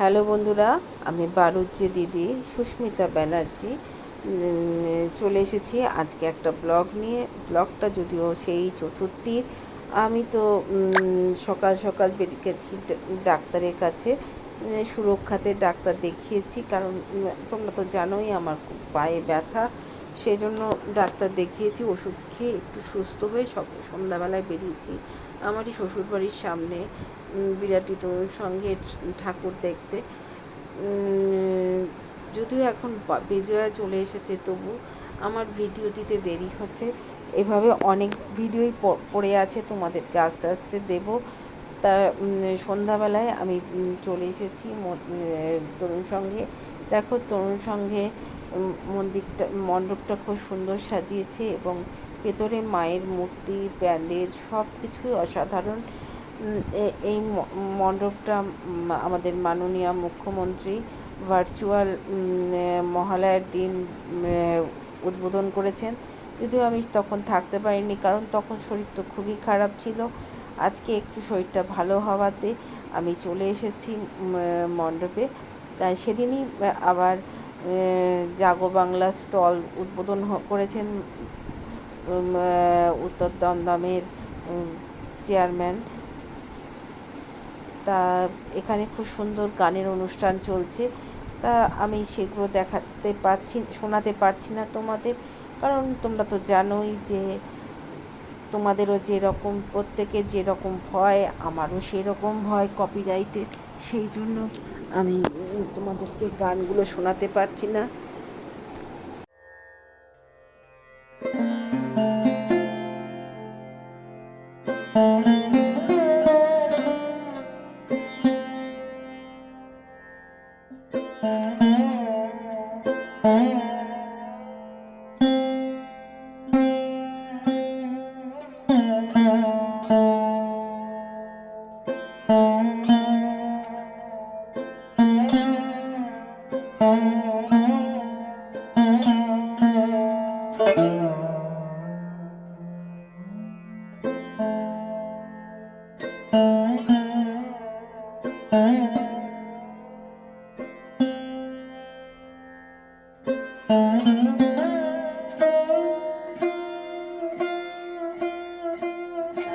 Hello বন্ধুরা, আমি বারুজ্জি দিদি, সুস্মিতা ব্যানার্জি। চলে এসেছি আজকে একটা ব্লগ নিয়ে। ব্লগটা যদিও সেই চতুর্থীর, আমি তো সকাল সকাল বেরিয়ে গেছি ডাক্তারের কাছে। সুরক্ষাতে ডাক্তার দেখিয়েছি, কারণ তোমরা তো জানোই আমার পায়ে ব্যথা। সেই জন্য ডাক্তার দেখিয়েছি, ওষুধ খেয়ে একটু সুস্থ হয়ে সব সন্ধ্যাবেলায় বেরিয়েছি। আমারই শ্বশুরবাড়ির সামনে। বিরাটি তরুণ সঙ্গে ঠাকুর দেখতে। যদিও এখন বিজয়া চলে এসেছে, তবু আমার ভিডিও দিতে দেরি হচ্ছে। এভাবে অনেক ভিডিওই পড়ে আছে, তোমাদেরকে আস্তে আস্তে দেব। তা সন্ধ্যাবেলায় আমি চলে এসেছি তরুণ সঙ্গে। দেখো, তরুণ সঙ্গে মন্দিরটা, মণ্ডপটা খুব সুন্দর সাজিয়েছে এবং ভেতরে মায়ের মূর্তি, ব্যান্ডেজ সব কিছুই অসাধারণ। এই মণ্ডপটা আমাদের মাননীয় মুখ্যমন্ত্রী ভার্চুয়াল মহালয়ার দিন উদ্বোধন করেছেন। যদিও আমি তখন থাকতে পারিনি, কারণ তখন শরীর তো খুবই খারাপ ছিল। আজকে একটু শরীরটা ভালো হওয়াতে আমি চলে এসেছি মণ্ডপে। তাই সেদিনই আবার জাগো বাংলা স্টল উদ্বোধন করেছেন উত্তর দমদমের চেয়ারম্যান। তা এখানে খুব সুন্দর গানের অনুষ্ঠান চলছে। তা আমি সেগুলো দেখাতে পারছি, শোনাতে পারছি না তোমাদের। কারণ তোমরা তো জানোই যে তোমাদেরও যেরকম, প্রত্যেকের যেরকম ভয়, আমারও সেরকম ভয় কপিরাইটের সেই জন্য আমি তোমাদেরকে গানগুলো শোনাতে পারছি না।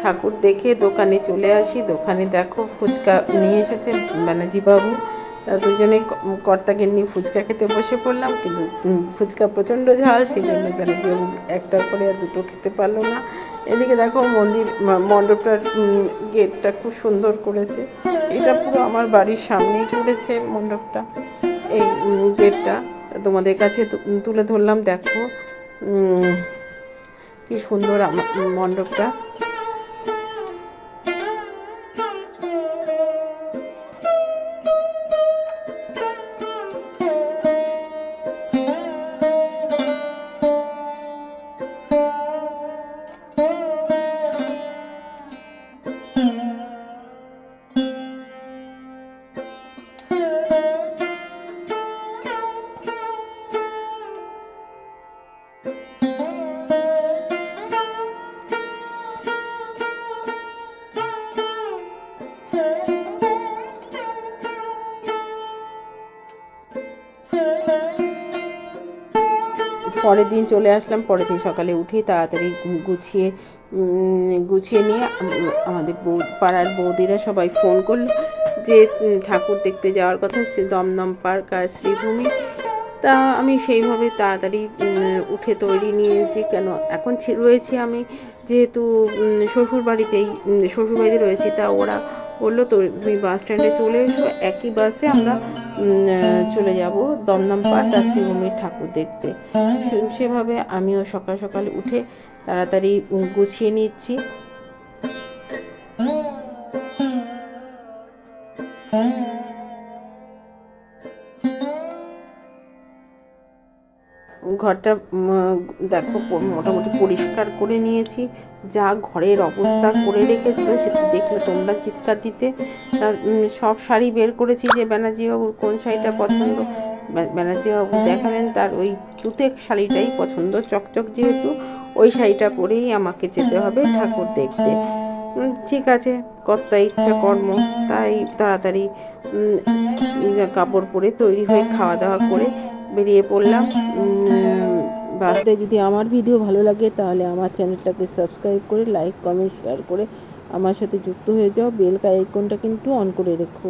ঠাকুর দেখে দোকানে চলে আসি। দোকানে দেখো ফুচকা নিয়ে এসেছে ব্যানার্জিবাবু তা দুজনে কর্তাকে নিয়ে ফুচকা খেতে বসে পড়লাম, কিন্তু ফুচকা প্রচণ্ড ঝাল সেই জন্য ব্যানার্জিবাবু একটা করে আর দুটো খেতে পারল না। এদিকে দেখো মন্দির মণ্ডপটার গেটটা খুব সুন্দর করেছে। এটা পুরো আমার বাড়ির সামনেই তুলেছে মণ্ডপটা। এই গেটটা তোমাদের কাছে তুলে ধরলাম, দেখো। কি সুন্দর মণ্ডপটা। পরের দিন চলে আসলাম, পরের দিন সকালে উঠে তাড়াতাড়ি গুছিয়ে গুছিয়ে নিয়ে আমাদের বৌ পাড়ার বৌদিরা সবাই ফোন করল যে ঠাকুর দেখতে যাওয়ার কথা দমদম পার্ক আর শ্রীভূমি। তা আমি সেইভাবে তাড়াতাড়ি উঠে তৈরি নিয়েছি কেন? এখন রয়েছি আমি যেহেতু শ্বশুর বাড়িতেই রয়েছি, তা ওরা বলল তো তুমি বাস স্ট্যান্ডে চলে এসো। একই বাসে আমরা চলে যাব দমদম পার্ক আর শিবমির ঠাকুর দেখতে। সেভাবে আমিও সকাল সকাল উঠে তাড়াতাড়ি গুছিয়ে নিচ্ছি। ঘরটা দেখো, মোটামুটি পরিষ্কার করে নিয়েছি। যা ঘরের অবস্থা করে রেখেছিল সেটা দেখলে তোমরা চিৎকার দিতে। সব শাড়ি বের করেছি যে ব্যানার্জি ব্যানার্জিবাবুর কোন শাড়িটা পছন্দ। ব্যা- ব্যানার্জিবাবু দেখালেন তার ওই তুতে শাড়িটাই পছন্দ। চকচক যেহেতু, ওই শাড়িটা পরেই আমাকে যেতে হবে ঠাকুর দেখতে। ঠিক আছে, কর্তা ইচ্ছা কর্ম, তাই তাড়াতাড়ি কাপড় পরে তৈরি হয়ে খাওয়া দাওয়া করে বেরিয়ে পড়লাম। বাসতে যদি আমার ভিডিও ভালো লাগে তাহলে আমার চ্যানেলটাকে সাবস্ক্রাইব করে লাইক কমেন্ট শেয়ার করে আমার সাথে যুক্ত হয়ে যাও। বেল আইকনটা কিন্তু অন করে রেখো।